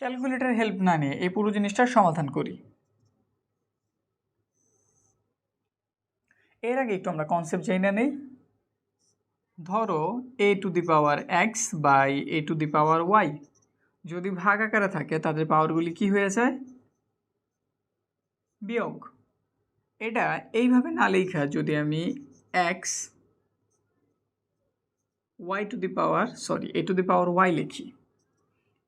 Calculator help না নিয়ে এই পুরো জিনিসটার সমাধান করি। এর আগে একটু আমরা কনসেপ্ট জেনে নেই। ধরো A to the power X by A to the power Y যদি ভাগ আকারে থাকে, তাদের পাওয়ারগুলি কি হয়ে যায়? বিয়োগ। এটা এইভাবে না লেখা যদি আমি X Y to the power sorry A to the power Y লিখি।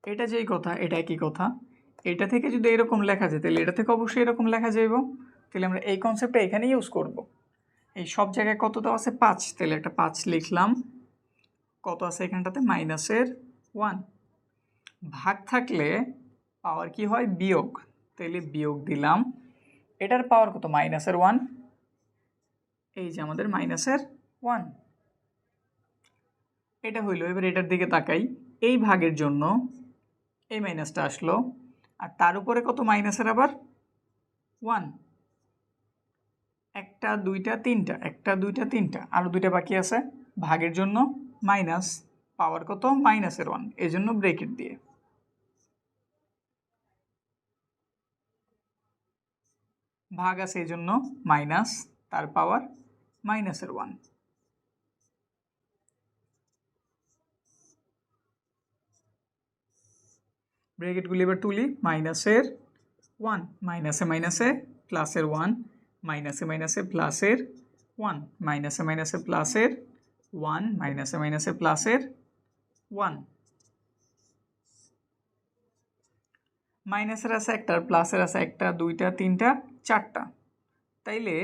এটা যেই কথা, এটা একই কথা। এটা থেকে যদি এরকম লেখা যায়, তাহলে এটা থেকে অবশ্যই এরকম লেখা যাইব। তাহলে আমরা এই কনসেপ্টটা এখানে ইউজ করব। এই সব জায়গায় কত দেওয়া আছে? পাঁচ। তাহলে একটা পাঁচ লিখলাম। কত আছে এখানটাতে? মাইনাসের ওয়ান। ভাগ থাকলে পাওয়ার কি হয়? বিয়োগ। তাহলে বিয়োগ দিলাম। এটার পাওয়ার কত? মাইনাসের ওয়ান। এই যে আমাদের মাইনাসের ওয়ান। এটা হইল, এবার এটার দিকে তাকাই। এই ভাগের জন্য এই মাইনাসটা আসলো। আর তার উপরে কত মাইনাসের আবার? ওয়ান একটা, দুইটা, তিনটা। একটা, দুইটা, তিনটা। আরও দুইটা বাকি আছে। ভাগের জন্য মাইনাস পাওয়ার কত? মাইনাসের ওয়ান এই জন্য ব্রেকেট দিয়ে। ভাগ আছে এই জন্য মাইনাস তার পাওয়ার মাইনাসের ওয়ান ব্রেকেটগুলি এবার তুলি, মাইনাসের ওয়ান মাইনাসে মাইনাসে প্লাসের ওয়ান মাইনাসে মাইনাসে প্লাসের ওয়ান মাইনাসে মাইনাসে প্লাসের ওয়ান মাইনাসে মাইনাসে প্লাসের ওয়ান মাইনাসের আছে একটা প্লাসের আছে একটা, দুইটা, তিনটা, চারটা। তাইলে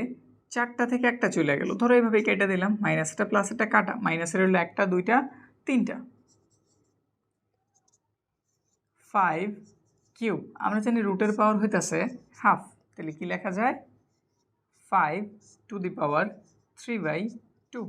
চারটা থেকে একটা চলে গেল। ধরো এইভাবে কেটে দিলাম মাইনাসটা প্লাসেরটা কাটা, মাইনাসের হলো একটা, দুইটা, তিনটা। ফাইভ কিউব আমরা জানি রুটের পাওয়ার হইতেছে হাফ তাহলে কি লেখা যায়? Five to the power three by two